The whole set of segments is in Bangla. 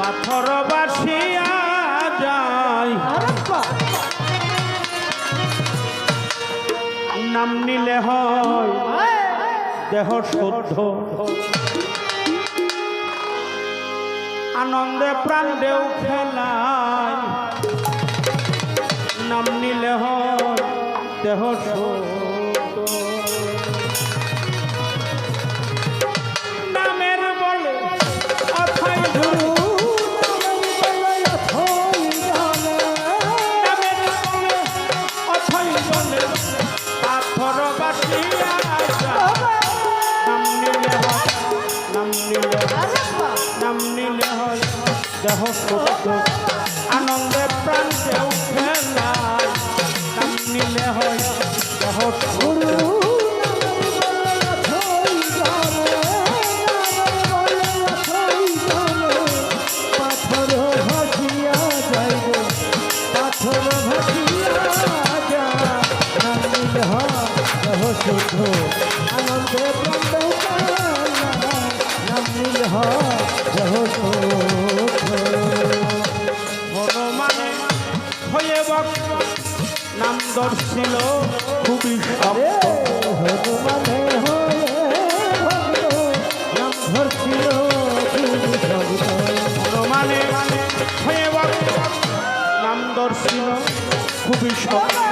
পাথর বাসিয়া যায় নাম নিলে হয় দেহ শুদ্ধ। আনন্দে প্রাণ দেও খেলায় নাম নিলে হয় দেহ শুদ্ধ। আনন্দে প্রাণ দেও খেলায় নাম নিলে হয় দেহ সুস্থ আনন্দে নাম ছিল খুবই শক্ত হনুমানে হয়ে নাম ধরছিল খুবই শব্দ হনুমানে হয়ে নাম দর্শিল খুবই শক্ত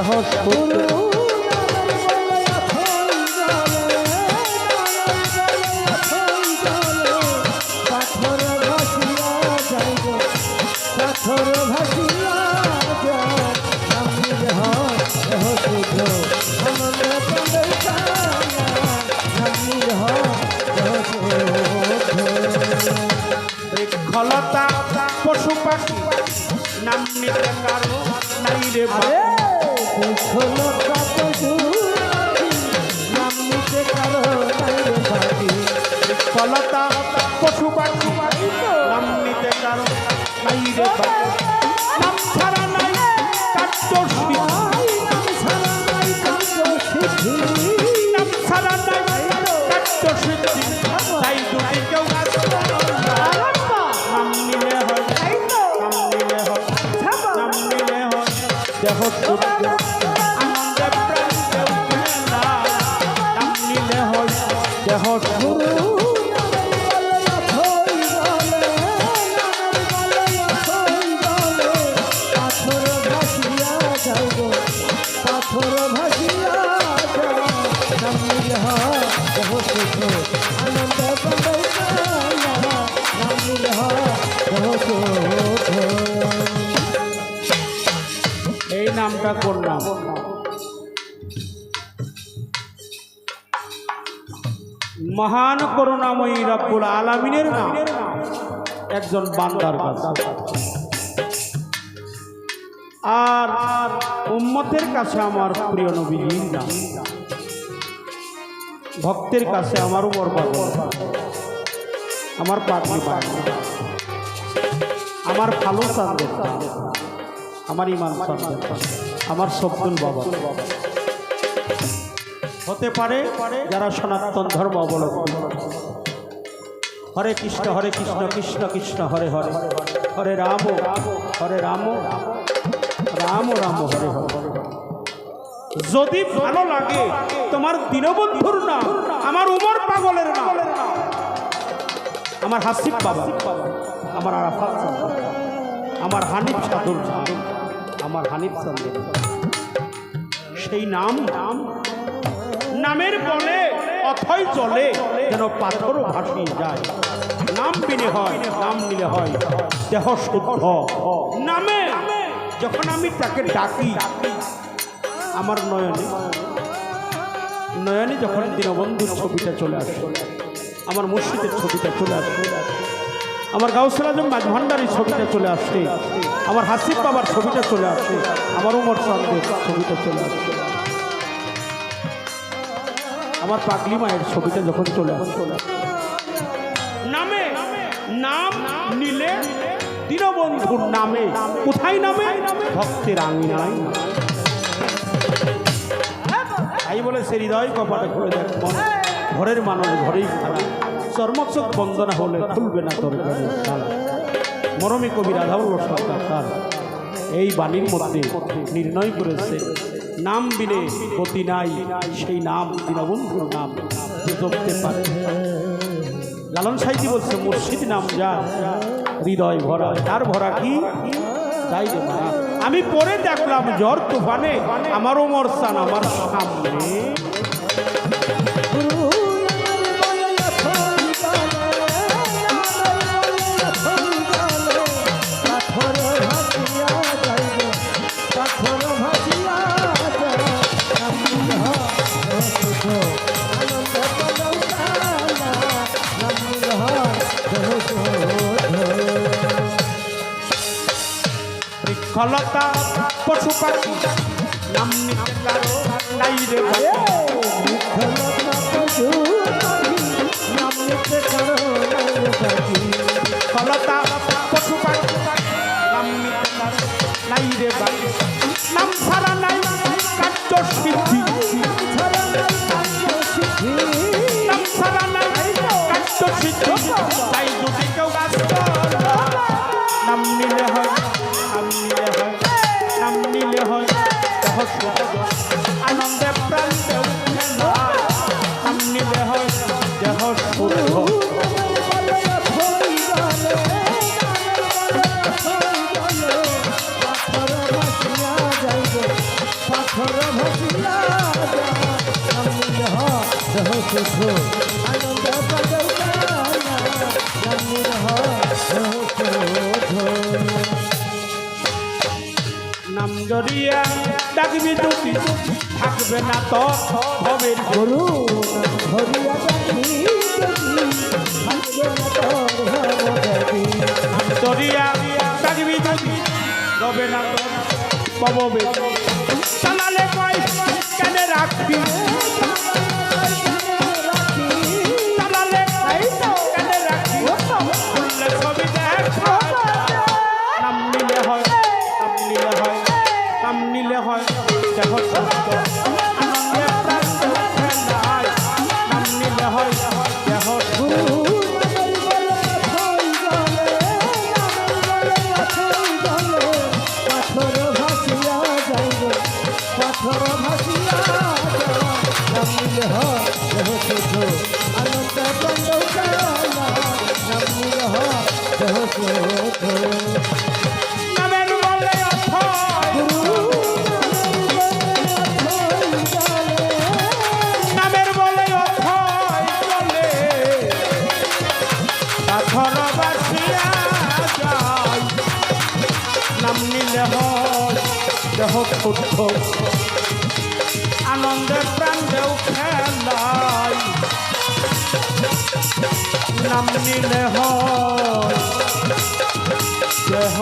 দেহ বৃক্ষলতা পশু পাখি নাম নিতে কারণ নাই রে দেহ শুদ্ধ এই নামটা কোন মহান করুণাময়ী রব্বুল আলামিনের নাম। একজন বান্দার কাছে। আর উম্মতের কাছে আমার প্রিয় নবীজির নাম। ভক্তের কাছে আমার উপর আমার পাখি আমার ভালো চাঁদের আমার ইমান চাঁদের আমার সব্দুল বাবা। হতে পারে যারা সনাতন ধর্ম অবলম্বন। হরে কৃষ্ণ হরে কৃষ্ণ কৃষ্ণ কৃষ্ণ, হরে হরে। হরে রাম হরে রাম রাম রাম, হরে হরে। যদি ভালো লাগে, তোমার দীনবন্ধুর নাম, আমার উমর পাগলের নাম, আমার হাসিব বাবা, আমার আরাফাত আমার হানিফ সাধুর আমার হানিফ চন্দ্র সেই নাম নাম নামের বলে অথই চলে, যেন পাথর ভাসিয়ে যায়। নাম বিনে হয়, নাম নিলে হয়, দেহ শুদ্ধ। নামে, যখন আমি তাকে ডাকি, আমার নয়নে নয়নে যখন দীনবন্ধুর ছবিটা চলে আসে, আমার মসজিদের ছবিটা চলে আসে, আমার গাউসুল আজম মাঝ ভান্ডারির ছবিটা চলে আসে, আমার হাসিফ বাবার ছবিটা চলে আসে, আমার উমর চন্দ্রের ছবিটা চলে আসে। আমার পাগলি মায়ের ছবিটা যখন চলে নামে, নাম নিলে দীনবন্ধুর নামে। কোথায় নামে? ভক্তের আঙিনায়। তাই বলে সে হৃদয় কপাটে খুলে দেখ ঘরের মানুষ ঘরেই খারাপ। চর্মচক বন্দনা হলে খুলবে না তোর মরমী কবি রাধাবল্ল সরকার তার। এই বাণীর মধ্যে নির্ণয় করেছে নাম বিনে গতি নাই, সেই নাম দীনবন্ধুর নাম জপতে পারে। লালন সাইজি বলছে, মুর্শিদ নাম যা হৃদয় ভরা, তার ভরা কি? তাই আমি পরে দেখলাম জ্বর তুফানে, আমারও মরসান আমার সামনে। বৃক্ষলতা পশু পাখি। নাম কারও নাই রে পশু পাখি। নাম নাই রে ভাই। নাম ছাড়া নাই কার্য সিদ্ধি। নাম নাম জড়িয়া ডাকবি দুটি। থাকবে না তো হবে গরু। হরিয়া নাম জড়িয়া ডাকবি দুটি। রবে না তো ভবে চালালে কয়, কেন রাখবি? দেখো সত্য আনন্দে নামের ক্ষুদ্ধ আনন্দে প্রাণ দেও খেলায় নাম নিলে হয় দেহ